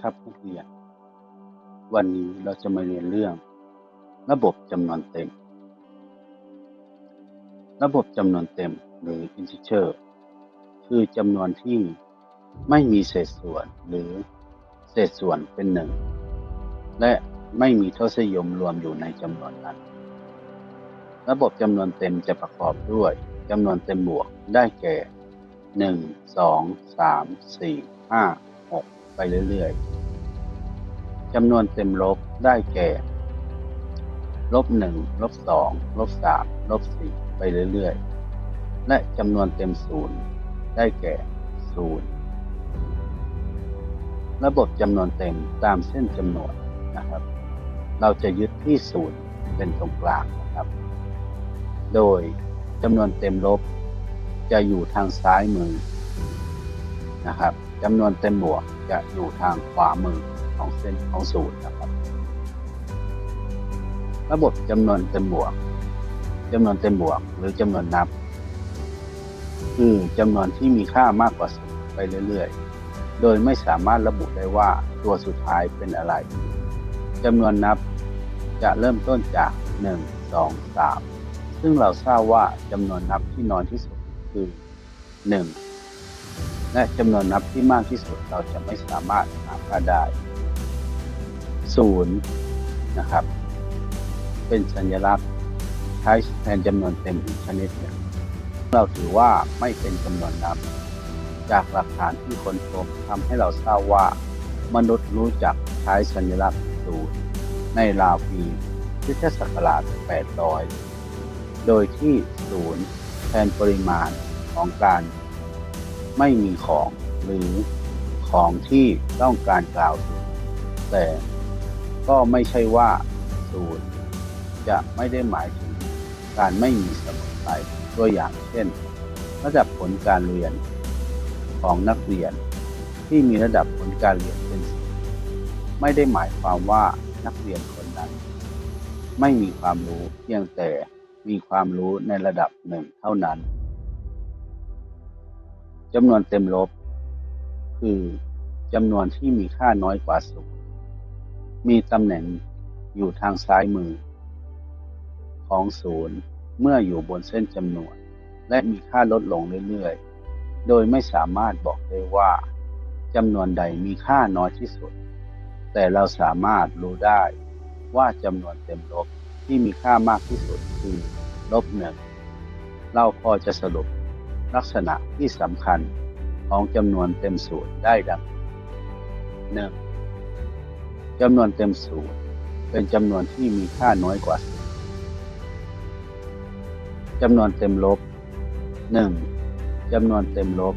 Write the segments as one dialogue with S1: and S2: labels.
S1: ครับนักเรียน วันนี้เราจะมาเรียนเรื่อง ระบบจำนวนเต็ม ระบบจำนวนเต็มหรือ integer คือจำนวนที่ไม่มีเศษส่วนหรือเศษส่วนเป็นหนึ่ง และไม่มีทศนิยมรวมอยู่ในจำนวนนั้น ระบบจำนวนเต็มจะประกอบด้วยจำนวนเต็มบวกได้แก่หนึ่งสองสามสี่ห้าหกไปเรื่อยๆ จำนวนเต็มลบได้แก่ลบหนึ่งลบสองลบสามลบสี่ไปเรื่อยๆ และจำนวนเต็มศูนย์ได้แก่ศูนย์ระบบจำนวนเต็มตามเส้นจำนวนนะครับ เราจะยึดที่ศูนย์เป็นตรงกลางนะครับ โดยจำนวนเต็มลบจะอยู่ทางซ้ายมือนะครับจำนวนเต็มบวกจะอยู่ทางขวามือ ของเส้นของศูนย์นะครับ ระบบจำนวนเต็มบวกจำนวนเต็มบวก หรือจำนวนนับ คือจำนวนที่มีค่ามากกว่าศูนย์ไปเรื่อยๆ โดยไม่สามารถระบุได้ว่าตัวสุดท้ายเป็นอะไรจำนวนนับจะเริ่มต้นจาก 1 2 3 ซึ่งเราทราบว่าจำนวนนับที่น้อยที่สุดคือ 1 และจำนวนนับที่มากที่สุดเราจะไม่สามารถหาได้ 0นย์นะครับ เป็นสัญลักษณ์ใช้แทนจำนวนเต็มอีกชนิดหนึ่งเราถือว่าไม่เป็นจำนวนนับ จากหลักฐานที่คนพบทำให้เราทราบว่า มนุษย์รู้จักใช้สัญลักษณ์ศูนย์ในราวปีคริสตศักราช 800 โดยที่ศูนย์แทนปริมาณของการไม่มีของหรือของที่ต้องการกล่าวถึงแต่ ก็ไม่ใช่ว่าศูนย์จะไม่ได้หมายถึงการไม่มีเสมอไปตัวอย่างเช่น ระดับผลการเรียนของนักเรียน ที่มีระดับผลการเรียนเป็นสิบไม่ได้หมายความว่านักเรียนคนนั้น ไม่มีความรู้เพียงแต่มีความรู้ในระดับหนึ่งเท่านั้นจำนวนเต็มลบ คือจำนวนที่มีค่าน้อยกว่าศูนย์ มีตำแหน่งอยู่ทางซ้ายมือ ของศูนย์เมื่ออยู่บนเส้นจำนวน และมีค่าลดลงเรื่อยๆ โดยไม่สามารถบอกได้ว่าจำนวนใดมีค่าน้อยที่สุด แต่เราสามารถรู้ได้ว่าจำนวนเต็มลบที่มีค่ามากที่สุดคือลบหนึ่งเราพอจะสรุปลักษณะที่สำคัญของจำนวนเต็มสูตรได้ดังหนึ่ง จำนวนเต็มสูตร เป็นจำนวนที่มีค่าน้อยกว่าศูนย์จำนวนเต็มลบหนึ่งจำนวนเต็มลบ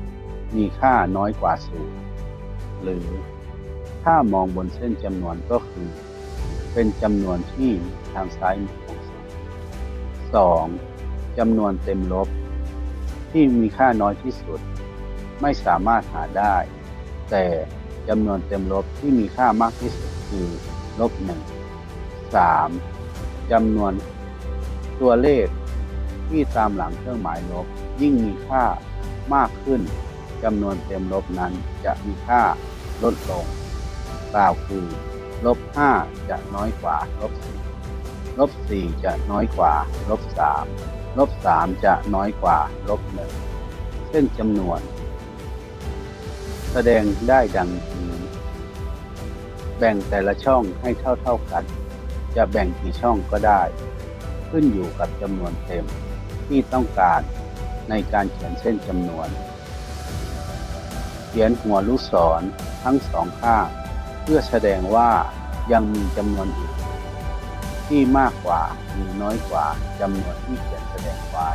S1: มีค่าน้อยกว่าศูนย์หรือถ้ามองบนเส้นจำนวนก็คือ เป็นจำนวนที่ทางซ้ายมือของศูนย์สองจำนวนเต็มลบ ที่มีค่าน้อยที่สุด ไม่สามารถหาได้ แต่จำนวนเต็มลบที่มีค่ามากที่สุด คือลบหนึ่งสามจำนวนตัวเลขที่ตามหลังเครื่องหมายลบ ยิ่งมีค่ามากขึ้นจำนวนเต็มลบนั้นจะมีค่าลดลงกล่าวคือลบห้าจะน้อยกว่าลบสี่ลบสี่จะน้อยกว่าลบสามลบสามจะน้อยกว่าลบหนึ่งเส้นจำนวน แสดงได้ดังนี้ แบ่งแต่ละช่องให้เท่าๆกัน จะแบ่งกี่ช่องก็ได้ ขึ้นอยู่กับจำนวนเต็มที่ต้องการในการเขียนเส้นจำนวน เขียนหัวลูกศรทั้งสองข้างเพื่อแสดงว่ายังมีจำนวนอื่นที่มากกว่าหรือน้อยกว่าจำนวนที่เขียนแสดงไว้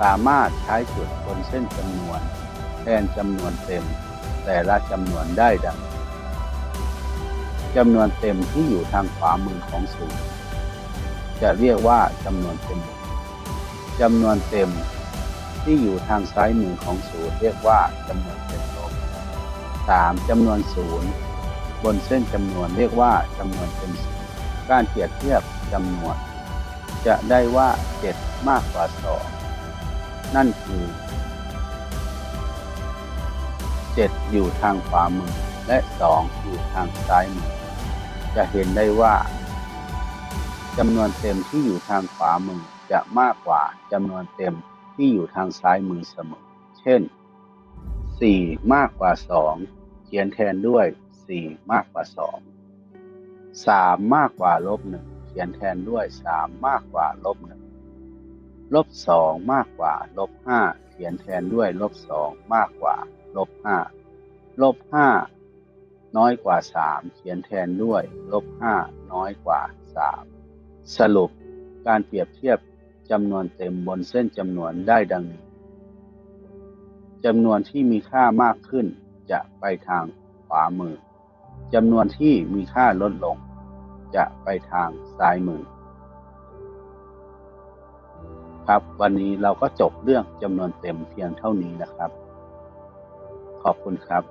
S1: สามารถใช้จุดบนเส้นจำนวน แทนจำนวนเต็ม แต่ละจำนวนได้ดัง จำนวนเต็มที่อยู่ทางขวามือของศูนย์จะเรียกว่าจำนวนเต็มจำนวนเต็มที่อยู่ทางซ้ายมือของศูนย์เรียกว่าจำนวนเต็มลบสามจำนวนศูนย์บนเส้นจำนวนเรียกว่าจำนวนเต็มศูนย์การเปรียบเทียบจำนวน จะได้ว่า 7 มากกว่า 2 นั่นคือ 7 อยู่ทางขวามือและ 2 อยู่ทางซ้ายมือ จะเห็นได้ว่าจำนวนเต็มที่อยู่ทางขวามือจะมากกว่าจำนวนเต็มที่อยู่ทางซ้ายมือเสมอ เช่น 4 มากกว่า 2 เขียนแทนด้วย 4 มากกว่า 2 3 มากกว่าลบ1เขียนแทนด้วย 3 มากกว่าลบ1ลบ 2 มากกว่าลบ 5 เขียนแทนด้วยลบ 2 มากกว่าลบ 5 ลบ 5 น้อยกว่า 3 เขียนแทนด้วยลบ5น้อยกว่า 3 สรุปการเปรียบเทียบจำนวนเต็มบนเส้นจำนวนได้ดังนี้จำนวนที่มีค่ามากขึ้นจะไปทางขวามือจำนวนที่มีค่าลดลง จะไปทางซ้ายมือ ครับวันนี้เราก็จบเรื่องจำนวนเต็มเพียงเท่านี้นะครับ ขอบคุณครับ